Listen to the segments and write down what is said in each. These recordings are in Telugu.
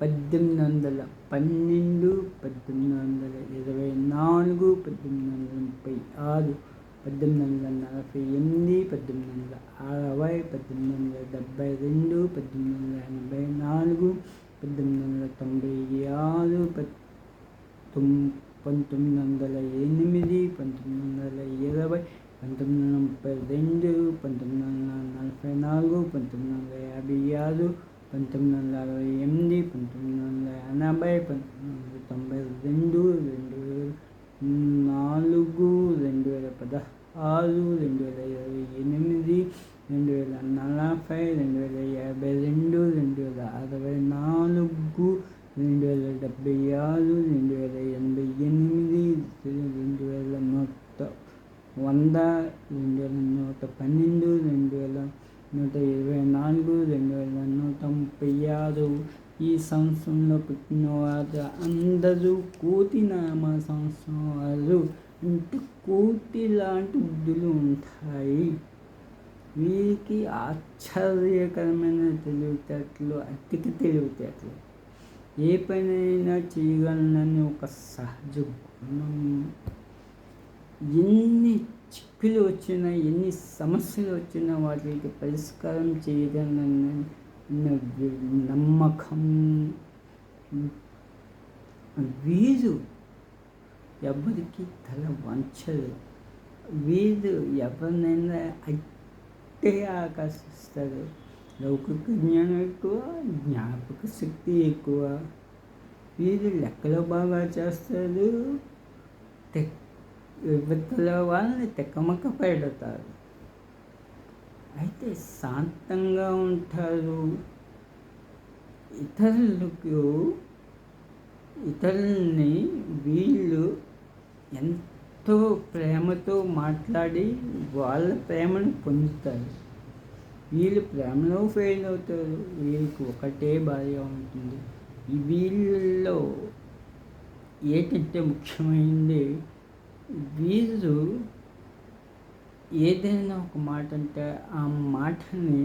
పద్దెనిమిది వందల పన్నెండు పద్దెనిమిది వందల ఇరవై నాలుగు పద్దెనిమిది వందల ముప్పై ఆరు పద్దెనిమిది వందల నలభై ఎనిమిది పద్దెనిమిది వందల అరవై పద్దెనిమిది వందల డెబ్బై రెండు పద్దెనిమిది వందల ఎనభై నాలుగు పద్దెనిమిది వందల తొంభై ఆరు పంతొమ్మిది వందల ఎనిమిది పంతొమ్మిది వందల ఇరవై పంతొమ్మిది వందల ముప్పై రెండు పంతొమ్మిది వందల నలభై నాలుగు పంతొమ్మిది వందల యాభై ఆరు పంతొమ్మిది వందల అరవై ఎనిమిది పంతొమ్మిది వందల ఎనభై పంతొమ్మిది వందల తొంభై రెండు రెండు వేల నాలుగు రెండు వేల పదహారు రెండు వేల ఇరవై ఎనిమిది రెండు వేల నలభై రెండు వేల యాభై రెండు రెండు వేల అరవై నాలుగు రెండు వేల డెబ్బై ఆరు రెండు వేల ఎనభై ఎనిమిది రెండు వేల నూట వంద రెండు వేల నూట పన్నెండు రెండు వేల నూట ఇరవై నాలుగు రెండు వేల నూట ముప్పై ఈ సంవత్సరంలో పుట్టిన వారు అందరూ కోటి నామ సంవత్సరం వారు అంటే కోతి లాంటి బుద్ధులు ఉంటాయి. వీరికి ఆశ్చర్యకరమైన తెలివితేటలు అతిక తెలివితేటలు. ఏ పనైనా చేయగలనని ఒక సహజ గుణం. ఎన్ని చిక్కులు వచ్చినా ఎన్ని సమస్యలు వచ్చినా వాటికి పరిష్కారం చేయగలనని నమ్మకం. వీరు ఎవరికి తల వంచరు వీరు ఎవరినైనా అట్టే ఆకర్షిస్తారు లౌకిక జ్ఞానం ఎక్కువ జ్ఞాపక శక్తి ఎక్కువ. వీరు లెక్కలు బాగా చేస్తారు ఇవతల వాళ్ళని తెక్కమక్క పెడతారు అయితే శాంతంగా ఉంటారు. ఇతరులకు ఇతరుల్ని వీళ్ళు ఎంతో ప్రేమతో మాట్లాడి వాళ్ళ ప్రేమను పొందుతారు. వీళ్ళు ప్రేమలో ఫెయిల్ అవుతారు. వీళ్ళకి ఒకటే భార్య ఉంటుంది. వీళ్ళలో ఏంటంటే ముఖ్యమైనది వీరు ఏదైనా ఒక మాట అంటే ఆ మాటని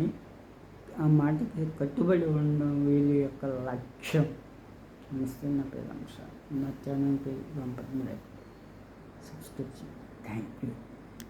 ఆ మాటకి కట్టుబడి ఉండడం వీళ్ళ యొక్క లక్ష్యం నమస్తే నా పేరు అంశ నా ఛానల్ పేరు గణపతి సబ్స్క్రిప్షన్ థ్యాంక్ యూ